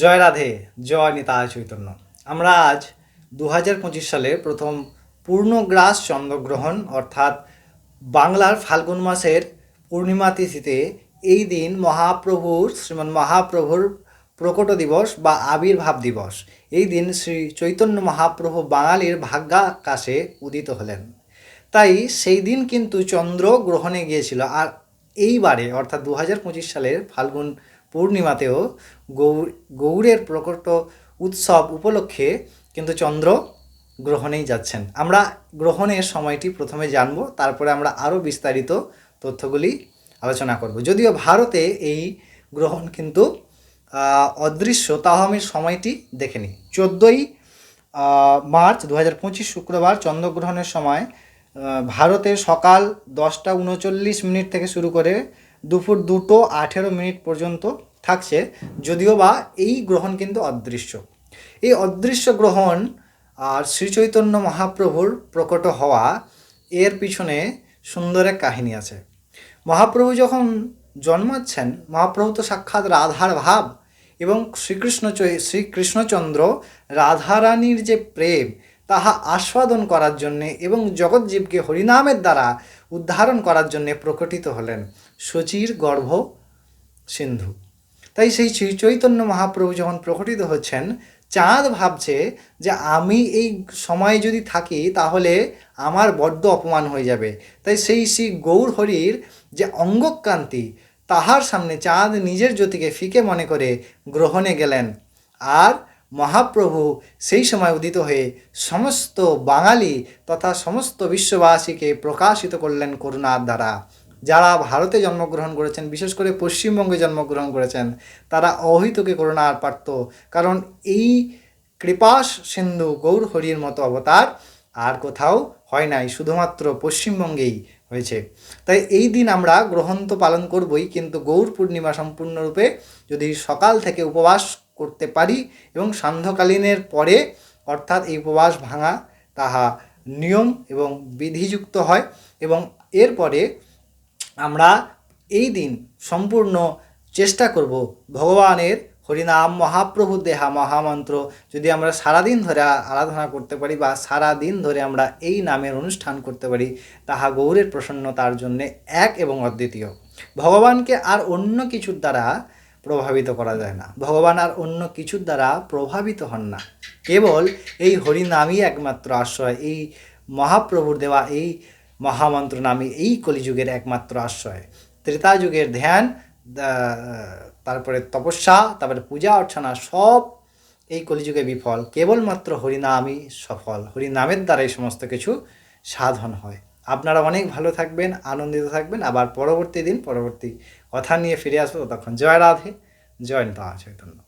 জয় রাধে, জয় নিতায় চৈতন্য। আমরা আজ দু হাজার পঁচিশ সালে প্রথম পূর্ণগ্রাস চন্দ্রগ্রহণ, অর্থাৎ বাংলার ফাল্গুন মাসের পূর্ণিমা তিথিতে এই দিন মহাপ্রভুর শ্রীমন মহাপ্রভুর প্রকট দিবস বা আবির্ভাব দিবস। এই দিন শ্রী চৈতন্য মহাপ্রভু বাঙালির ভাগ্যাকাশে উদিত হলেন। তাই সেই দিন কিন্তু চন্দ্র গ্রহণে গিয়েছিল। আর এইবারে, অর্থাৎ দু হাজার পঁচিশ সালের ফাল্গুন পূর্ণিমাতেও গৌর, গৌরের প্রকট উৎসব উপলক্ষে কিন্তু চন্দ্র গ্রহণেই যাচ্ছেন। আমরা গ্রহণের সময়টি প্রথমে জানব, তারপরে আমরা আরও বিস্তারিত তথ্যগুলি আলোচনা করব। যদিও ভারতে এই গ্রহণ কিন্তু অদৃশ্য, তাও আমি সময়টি দেখে নিই। চোদ্দোই মার্চ দু হাজার পঁচিশ শুক্রবার চন্দ্রগ্রহণের সময় ভারতে সকাল দশটা উনচল্লিশ মিনিট থেকে শুরু করে দুপুর দুটো আঠেরো মিনিট পর্যন্ত থাকছে, যদিও বা এই গ্রহণ কিন্তু অদৃশ্য। এই অদৃশ্য গ্রহণ আর শ্রীচৈতন্য মহাপ্রভুর প্রকট হওয়া, এর পিছনে সুন্দর এক কাহিনী আছে। মহাপ্রভু যখন জন্মাচ্ছেন, মহাপ্রভু তো সাক্ষাৎ রাধার ভাব এবং শ্রীকৃষ্ণ শ্রীকৃষ্ণচন্দ্র রাধারানীর যে প্রেম তাহা আস্বাদন করার জন্যে এবং জগৎজীবকে হরিনামের দ্বারা উদ্ধারণ করার জন্যে প্রকটিত হলেন শচীর গর্ভ সিন্ধু। তাই সেই শ্রী চৈতন্য মহাপ্রভু যখন প্রকটিত হচ্ছেন, চাঁদ ভাবছে যে আমি এই সময়ে যদি থাকি তাহলে আমার বড্ড অপমান হয়ে যাবে। তাই সেই শ্রী গৌর হরির যে অঙ্গকান্তি তাহার সামনে চাঁদ নিজের জ্যোতিকে ফিকে মনে করে গ্রহণে গেলেন। আর মহাপ্রভু সেই সময় উদিত হয়ে সমস্ত বাঙালি তথা সমস্ত বিশ্ববাসীকে প্রকাশিত করলেন করুণার দ্বারা। যারা ভারতে জন্মগ্রহণ করেছেন, বিশেষ করে পশ্চিমবঙ্গে জন্মগ্রহণ করেছেন, তারা অহিতকে করুণার পারত কারণ এই কৃপাস সিন্ধু গৌর হরির মতো অবতার আর কোথাও হয় নাই, শুধুমাত্র পশ্চিমবঙ্গেই হয়েছে। তাই এই দিন আমরা গ্রহণ তো পালন করবই, কিন্তু গৌর পূর্ণিমা সম্পূর্ণরূপে যদি সকাল থেকে উপবাস করতে পারি এবং সান্ধ্যকালীনের পরে অর্থাৎ এই উপবাস ভাঙা তাহা নিয়ম এবং বিধিযুক্ত হয় এবং এরপরে আমরা এই দিন সম্পূর্ণ চেষ্টা করব ভগবানের হরিনাম মহাপ্রভু দেহা মহামন্ত্র যদি আমরা সারাদিন ধরে আরাধনা করতে পারি বা সারা দিন ধরে আমরা এই নামের অনুষ্ঠান করতে পারি তাহা গৌরের প্রসন্নতার জন্যে এক এবং অদ্বিতীয়। ভগবানকে আর অন্য কিছুর দ্বারা প্রভাবিত করা যায় না। ভগবান আর অন্য কিছুর দ্বারা প্রভাবিত হন না। কেবল এই হরিনামই একমাত্র আশ্রয়, এই মহাপ্রভুর দেওয়া এই মহামন্ত্র নামই এই কলিযুগের একমাত্র আশ্রয়। ত্রেতা যুগের ধ্যান তারপরে তপস্যা, তারপরে পূজা অর্চনা সব এই কলিযুগে বিফল। কেবলমাত্র হরিনামই সফল। হরিনামের দ্বারাই সমস্ত কিছু সাধন হয়। আপনারা অনেক ভালো থাকবেন, আনন্দিত থাকবেন। আবার পরবর্তী দিন, পরবর্তী কথা নিয়ে ফিরে আসব তখন জয় রাধে জয় নিতা চৈতন্য।